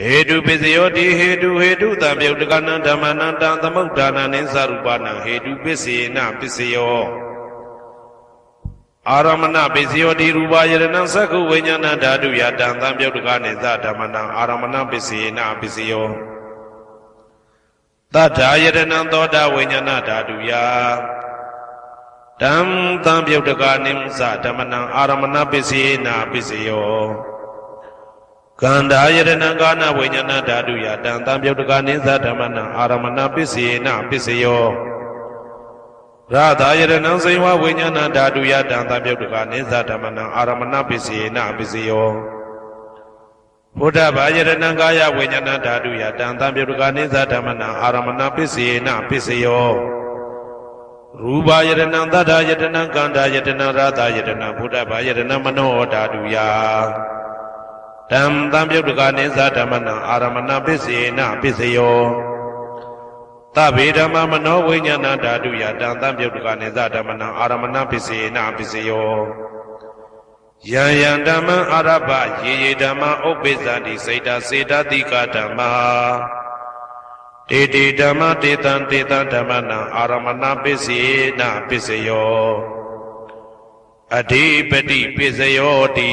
ဟေတုပစ္စယောတိဟေတုဟေတုတံပြုတ်တကနံဓမ္မနံတံသမုဋ္ဌာနံနိသရူပနံဟေတုပစ္စေနပစ္စယောအာရမဏပစ္စယောတိရူပယရဏံသက္ခုဝိညာဏဓာတုယတံသံပြုတ်တကနိသဓမ္မနံအာရမဏပစ္စေနပစ္စယောတတ္ထာယရဏံသောတာဝိညာဏဓာတုယတံသံပြုတ်တကနိသဓမ္မနံအာရမဏပစ္စေနပစ္စယော ကန္တာယတနံကာနဝိညာဏဓာတုယတံတံပြုတ်တကနိသဓမ္မနံအာရမဏပစ္စေနပစ္စယောရသာယတနံစေဝဝိညာဏဓာတုယတံတံပြုတ်တကနိသဓမ္မနံအာရမဏပစ္စေနပစ္စယောဘုဒ္ဓဘာယတနံကာယဝိညာဏဓာတုယတံတံပြုတ်တကနိသဓမ္မနံအာရမဏပစ္စေနပစ္စယောရူပယတနံသတ္တယတနံကန္တာယတနံရသာယတနံဘုဒ္ဓဘာယတနံမနောဓာတုယ တံတံပြုတ်တကနိသဓမ္မနံအာရမဏပစ္စေနပစ္စယောသဗ္ဗေဓမ္မမနောဝိညာဏဓာတုယတံတံပြုတ်တကနိသဓမ္မနံအာရမဏပစ္စေနပစ္စယောယံယံဓမ္မအာရဘယေယေဓမ္မဥပ္ပိသတိစေတစေတတိကဓမ္မာတေတေဓမ္မတေတံတေတံဓမ္မနံအာရမဏပစ္စေနပစ္စယောအဓိပတိပစ္စယောတိ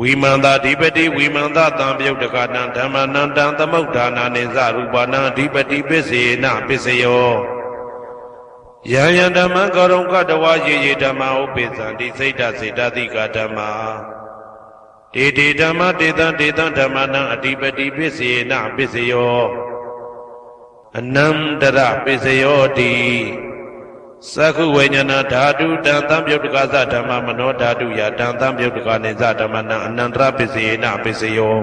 ဝိမန္တာဓိပတိဝိမန္တတံပြုတ်တကနံဓမ္မနံတံသမုဋ္ဌာနာနိသရူပနံဓိပတိပစ္စေနပစ္စယောယံယံဓမ္မကရုံကတဝယေယေဓမ္မဥပိသံတိစိတ်တစေတတိကဓမ္မာတေတေဓမ္မတေတံတေတံဓမ္မနံအဓိပတိပစ္စေနပစ္စယောအနန္တရပစ္စယောတိ သက္ခုဝိညာဏဓာတုတံတံပြုတ်တကသဓမ္မမနောဓာတုယတံတံပြုတ်တကနေသဓမ္မနံအနန္တရပစ္စယေနပစ္စယော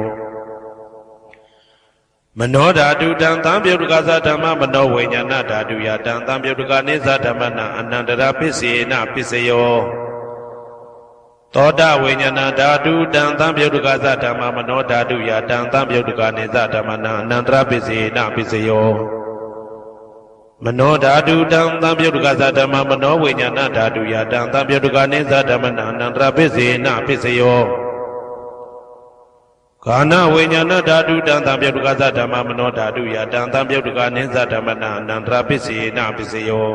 မနောဓာတုတံတံပြုတ်တကသဓမ္မမနောဝိညာဏဓာတုယတံတံပြုတ်တကနေသဓမ္မနံအနန္တရပစ္စယေနပစ္စယောသောတဝိညာဏဓာတုတံတံပြုတ်တကသဓမ္မမနောဓာတုယတံတံပြုတ်တကနေသဓမ္မနံအနန္တရပစ္စယေနပစ္စယော မနောဓာတုတံသံပြုတ်တကသဓမ္မမနောဝိညာဏဓာတုယတံသံပြုတ်တကနိသဓမ္မနာအနန္တရပစ္စေနပစ္စယောကာနဝိညာဏဓာတုတံသံပြုတ်တကသဓမ္မမနောဓာတုယတံသံပြုတ်တကနိသဓမ္မနာအနန္တရပစ္စေနပစ္စယော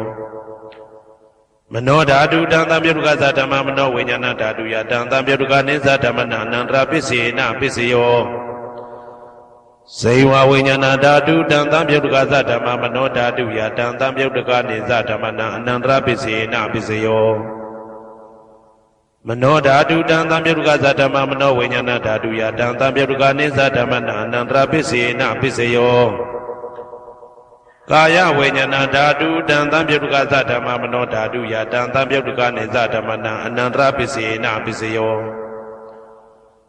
မနောဓာတုတံသံပြုတ်တကသဓမ္မမနောဝိညာဏဓာတုယတံသံပြုတ်တကနိသဓမ္မနာအနန္တရပစ္စေနပစ္စယော ဇေဝဝိညာဏဓာတုတံတံပြုတ်တကသဓမ္မမနောဓာတုယတံတံပြုတ်တကနေသဓမ္မနာအနန္တရပစ္စေနပစ္စယောမနောဓာတုတံတံပြုတ်တကသဓမ္မမနောဝိညာဏဓာတုယတံတံပြုတ်တကနေသဓမ္မနာအနန္တရပစ္စေနပစ္စယောကာယဝိညာဏဓာတုတံတံပြုတ်တကသဓမ္မမနောဓာတုယတံတံပြုတ်တကနေသဓမ္မနာအနန္တရပစ္စေနပစ္စယော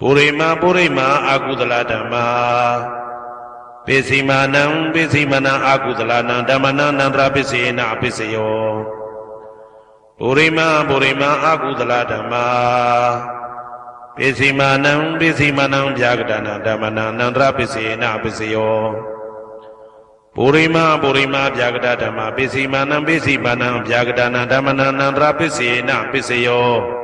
ပုရိမာပုရိမာအာကုသလဓမ္မာပိစီမာနံပိစီမနံအာကုသလနံဓမ္မနံနန္တရပိစေနအပိစယောပုရိမာပုရိမာအာကုသလဓမ္မာပိစီမာနံပိစီမနံဗျာကတနံဓမ္မနံနန္တရပိစေနအပိစယောပုရိမာပုရိမာဗျာကတဓမ္မာပိစီမာနံပိစီမနံဗျာကတနံဓမ္မနံနန္တရပိစေနအပိစယော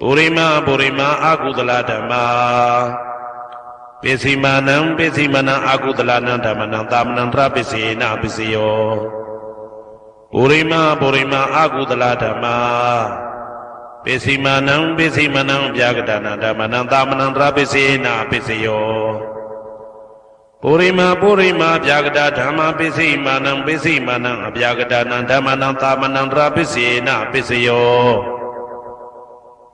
ပုရိမပုရိမအာကုသလဓမ္မာပိစိမာနံပိစိမနံအာကုသလနံဓမ္မနံသာမဏံတရပိစေနပိစယောပုရိမပုရိမအာကုသလဓမ္မာပိစိမာနံပိစိမနံဗျာကတနာဓမ္မနံသာမဏံတရပိစေနပိစယောပုရိမပုရိမဗျာကတာဓမ္မပိစိမာနံပိစိမာနံအဗျာကတနာဓမ္မနံသာမဏံတရပိစေနပိစယော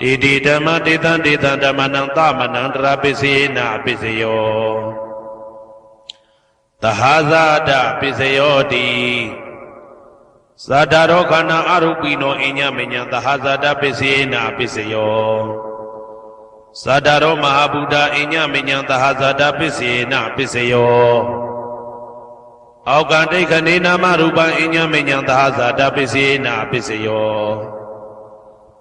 တေတိဓမ္မတေတံတေတံဓမ္မနံသမနံတရာပစ္စယေနပစ္စယောသဟာဇာတပစ္စယောတိဇာတာရောခန္ဓာအရုပိနောအညမညံသဟာဇာတပစ္စယေနပစ္စယောဇာတာရောမဟာဗုဒ္ဓအညမညံသဟာဇာတပစ္စယေနပစ္စယောအောက်ကဒိဋ္ဌနေနာမရူပံအညမညံသဟာဇာတပစ္စယေနပစ္စယော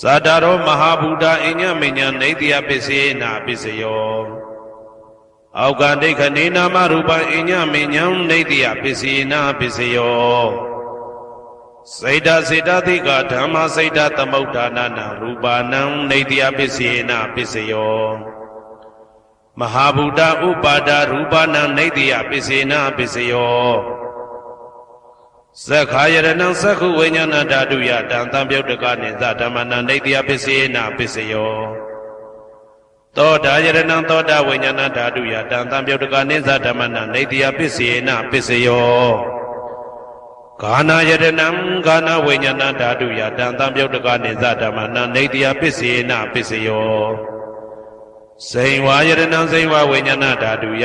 သာတရောမဟာဗုဒ္ဓအညမညနေတယပစ္စေနာပစ္စယောအောက်ကဒိဋ္ဌနေနာမရူပအညမညံနေတယပစ္စေနာပစ္စယောစေတစေတသိကဓမ္မစေတသမုဋ္ဌာနနာရူပနံနေတယပစ္စေနာပစ္စယောမဟာဗုဒ္ဓဥပါဒရူပနံနေတယပစ္စေနာပစ္စယော သက္ခာယရဏံသက္ခုဝိညာဏဓာတုယတံတံပြုတ်တကနိသဓမ္မနံနေတယပစ္စေနာပစ္စယောသောတာယရဏံသောတာဝိညာဏဓာတုယတံတံပြုတ်တကနိသဓမ္မနံနေတယပစ္စေနာပစ္စယောကာနာယတနံကာနာဝိညာဏဓာတုယတံတံပြုတ်တကနိဇဓမ္မနံနေတယပစ္စေနပစ္စယောစိန်ဝါယတနံစိန်ဝါဝိညာဏဓာတုယ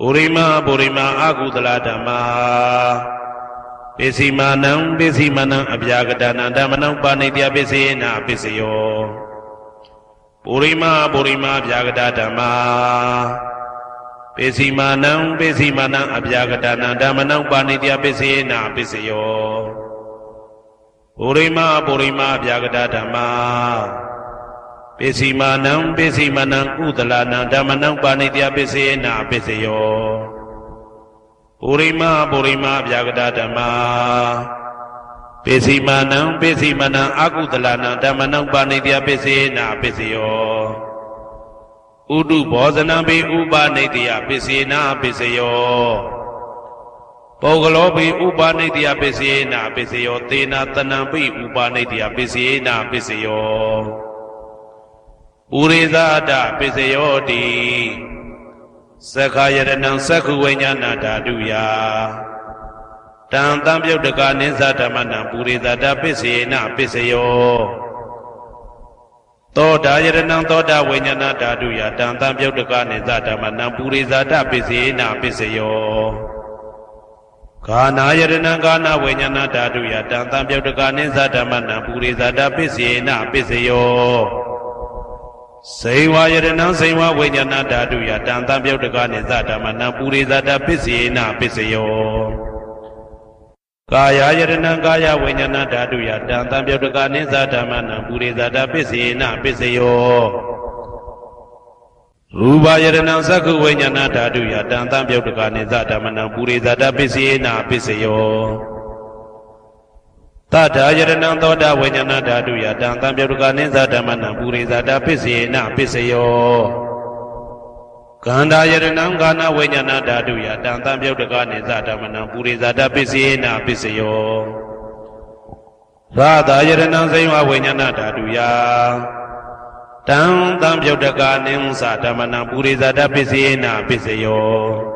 ပုရိမပုရိမအာကုတလဓမ္မာပိစီမာနံပိစီမာနံအပြာကတနာဓမ္မနံဥပနိတယပိစေနာပိစယောပုရိမာပုရိမာဗျာဂတဓမ္မာပိစီမာနံပိစီမာနံအဗျာဂတနံဓမ္မနံပါဏိတယပိစေနာပိစယောပုရိမာပုရိမာဗျာဂတဓမ္မာ ပိစီမာနံပိစီမာနံကုသလနံဓမ္မနံပါဏိတယပိစေနာပိစယောပုရိမာပုရိမာဗျာဂတဓမ္မာပိစီမာနံပိစီမနံအာကုသလနံဓမ္မနံပါဏိတယပိစေနာပိစယောဥတုဘောဇနံပိဥပါနိတယပိစေနာပိစယောပုဂ္ဂလောပိဥပါနိတယပိစေနာပိစယောသေနာတနံပိဥပါနိတယပိစေနာပိစယော ပုရိသအတပိစယောတိသက္ခာယရဏံသက္ခုဝိညာဏဓာတုယတံတံပြုတ်တကနိသဓမ္မနံပုရိသတာပစ္စေနပစ္စယောသောတာယရဏံသောတာဝိညာဏဓာတုယတံတံပြုတ်တကနိသဓမ္မနံပုရိသတာပစ္စေနပစ္စယောကာနာယရဏံကာနာဝိညာဏဓာတုယတံတံပြုတ်တကနိသဓမ္မနံပုရိသတာပစ္စေနပစ္စယော စေဝယရဏံစေဝဝိညာဏဓာတုယတံတံပြုတ်တကနိသဓမ္မနံပုရိသတာပစ္စေနပစ္စယောကာယယရဏံကာယဝိညာဏဓာတုယတံတံပြုတ်တကနိသဓမ္မနံပုရိသတာပစ္စေနပစ္စယောရူပယရဏံသက္ခုဝိညာဏဓာတုယတံတံပြုတ်တကနိသဓမ္မနံပုရိသတာပစ္စေနပစ္စယော တထာယရဏံသောတာဝိညာဏဓာတုယတံတံပြုတ်တကနိသဓမ္မနံပုရိသတာပစ္စေနပစ္စယောကန္တာယရဏံကာနဝိညာဏဓာတုယတံတံပြုတ်တကနိသဓမ္မနံပုရိဇာတပစ္စေနာပစ္စယောရာသာယရဏံစိဝဝိညာဏဓာတုယတံတံပြုတ်တကနိသဓမ္မနံပုရိဇာတပစ္စေနာပစ္စယော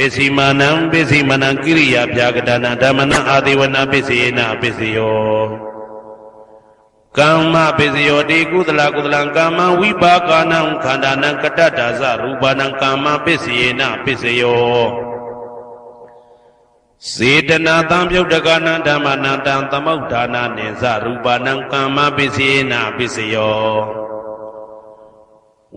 ပိစီမာနံပိစီမာနံကိရိယာဗျာကတာနံဓမ္မနံအာဒေဝနာပိစေနပိစယောကမ္မပိစယောတိကုသလကုသလံကာမဝိပါကနံခန္ဓာနံကတ္တတာဇရူပနံကာမပိစယေနပိစယောစေတနာတံပြုတ်တကနံဓမ္မနံတံသမုဋ္ဌာနာနေဇရူပနံကာမပိစယေနပိစယော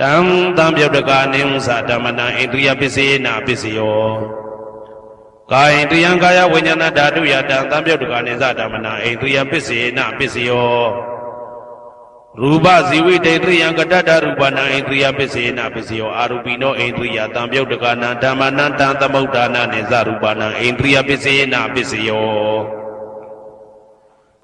တံတံပြုတ်တကနေဥ္စာဓမ္မနာဣန္ဒြိယပစ္စယေနာပစ္စယောကာယဣန္ဒြိယံကာယဝိညာဏဓာတုယတံတံပြုတ်တကနေသဓမ္မနာဣန္ဒြိယပစ္စယေနာပစ္စယောရူပဇီဝိတေတရိယံကတ္တတရူပနာဣန္ဒြိယပစ္စယေနာပစ္စယောအာရူပိနောဣန္ဒြိယတံပြုတ်တကနာဓမ္မနံတံသမုဋ္ဌာနာနေသရူပနာဣန္ဒြိယပစ္စယေနာပစ္စယော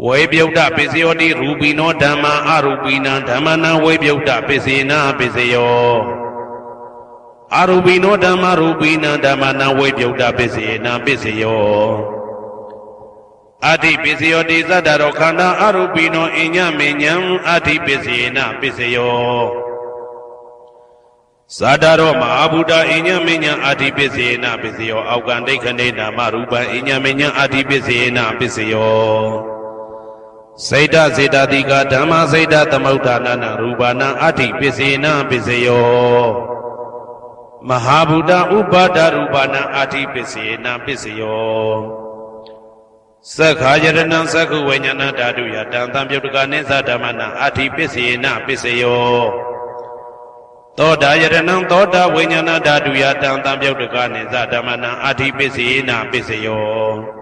ဝေပြုတ်တပစ္စယောတိရူပိနောဓမ္မာအရူပိနံဓမ္မနံဝေပြုတ်တပစ္စေနာပစ္စယောအရူပိနောဓမ္မာရူပိနံဓမ္မနံဝေပြုတ်တပစ္စေနာပစ္စယောအတိပစ္စယောတိသတ္တရောခန္ဓာအရူပိနောအညမေညံအတိပစ္စေနာပစ္စယောဇာတာရောမဟာဗုဒ္ဓအညမေညံအတိပစ္စေနာပစ္စယောအောက်ကံဒိဋ္ဌနေနာမရူပံအညမေညံအတိပစ္စေနာပစ္စယော စေတစေတတိကဓမ္မစေတသမုဋ္ဌာနာရူပနာအဋ္ဌိပစ္စေနပစ္စယောမဟာဗုဒ္ဓဥပါဒရူပနာအဋ္ဌိပစ္စေနပစ္စယောသက္ခာယရဏံသက္ခုဝိညာဏဓာတုယတံတံပြုတ်တကနိသဓမ္မနာအဋ္ဌိပစ္စေနပစ္စယောသောတာယရဏံသောတာဝိညာဏဓာတုယတံတံပြုတ်တကနိသဓမ္မနာအဋ္ဌိပစ္စေနပစ္စယော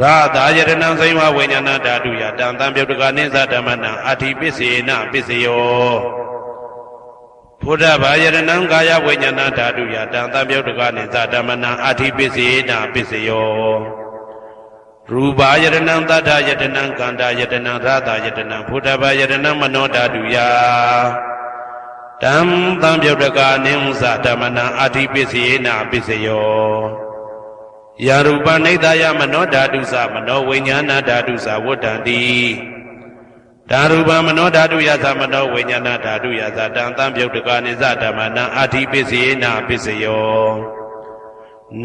ရာသာယရဏံစိမဝိညာဏဓာတုယတံတံပြုတ်တကနိသဓမ္မနံအာတိပစ္စေနပစ္စယောဘုဒ္ဓဘာယရဏံကာယဝိညာဏဓာတုယတံတံပြုတ်တကနိသဓမ္မနံအာတိပစ္စေနပစ္စယောရူပါယရဏံတတ္ထယတနံကန္တာယတနံရာသာယတနံဘုဒ္ဓဘာယရဏံမနောဓာတုယတံတံပြုတ်တကနိသဓမ္မနံအာတိပစ္စေနပစ္စယော ယာရူပနိဒာယမနောဓာတုသမနောဝိညာဏဓာတုသဝတ္တံတိဓာရူပမနောဓာတုယသမနောဝိညာဏဓာတုယသတံသံပြုတ်တကနိစ္စဓမ္မနံအာတိပစ္စယေနာပစ္စယော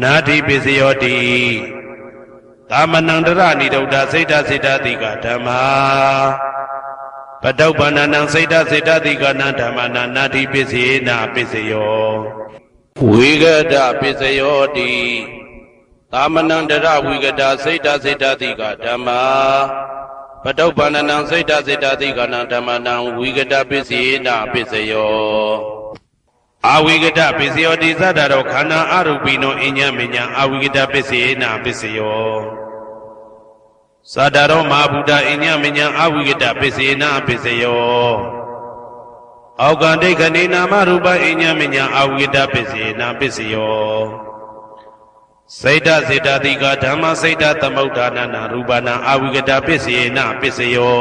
နာတိပစ္စယောတိသာမဏံတရဏိဒုဒ္ဒစိတ်တစိတ်တတိကဓမ္မာပတုပ္ပန္နံစိတ်တစိတ်တတိကနံဓမ္မနံနာတိပစ္စယေနာပစ္စယောဝိဂဒပစ္စယောတိ သာမဏံတရဝိဂဒစိတ်တစိတ်တတိကဓမ္မာပတုပ္ပန္နံစိတ်တစိတ်တသိကနံဓမ္မနံဝိကတပစ္စယေနပစ္စယောအာဝိကတပစ္စယောတိသတ္တရောခန္ဓာအရူပိနောအညမညာအာဝိကတပစ္စယေနပစ္စယောသတ္တရောမဟာဗုဒ္ဓအညမညာအာဝိကတပစ္စယေနပစ္စယောအောက်ကံဒိဋ္ဌနေနာမရူပအညမညာအာဝိကတပစ္စယေနပစ္စယော စိတ်တစေတတိကဓမ္မစိတ်တသမုဋ္ဌာနနာရူပနာအာဝိကတာပစ္စယေနပစ္စယော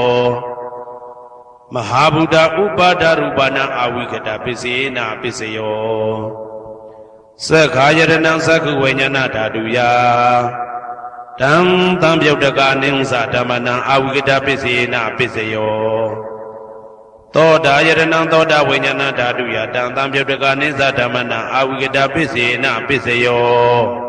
မဟာဗုဒ္ဓဥပါဒရူပနာအာဝိကတာပစ္စယေနပစ္စယောသက္ခာယရဏံသက္ခုဝိညာဏဓာတုယတံတံပြုတ်တကနိစ္စဓမ္မနံအာဝိကတာပစ္စယေနပစ္စယောသောတာယရဏံသောတာဝိညာဏဓာတုယတံတံပြုတ်တကနိစ္စဓမ္မနံအာဝိကတာပစ္စယေနပစ္စယော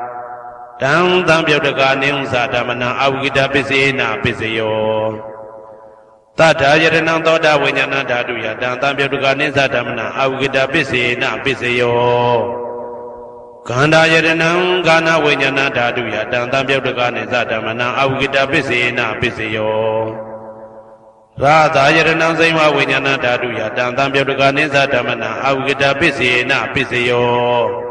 တံသံပြုတ်တကနေဥ္စာဓမ္မနံအဝိကတပစ္စေနာပစ္စယောတထာယရဏံသောတာဝိညာဏဓာတုယတံသံပြုတ်တကနေဥ္စာဓမ္မနံအဝိကတပစ္စေနာပစ္စယောကန္တာယရဏံကာနဝိညာဏဓာတုယတံသံပြုတ်တကနေဥ္စာဓမ္မနံအဝိကတပစ္စေနာပစ္စယောရာသာယရဏံစိမဝိညာဏဓာတုယတံသံပြုတ်တကနေဥ္စာဓမ္မနံအဝိကတပစ္စေနာပစ္စယော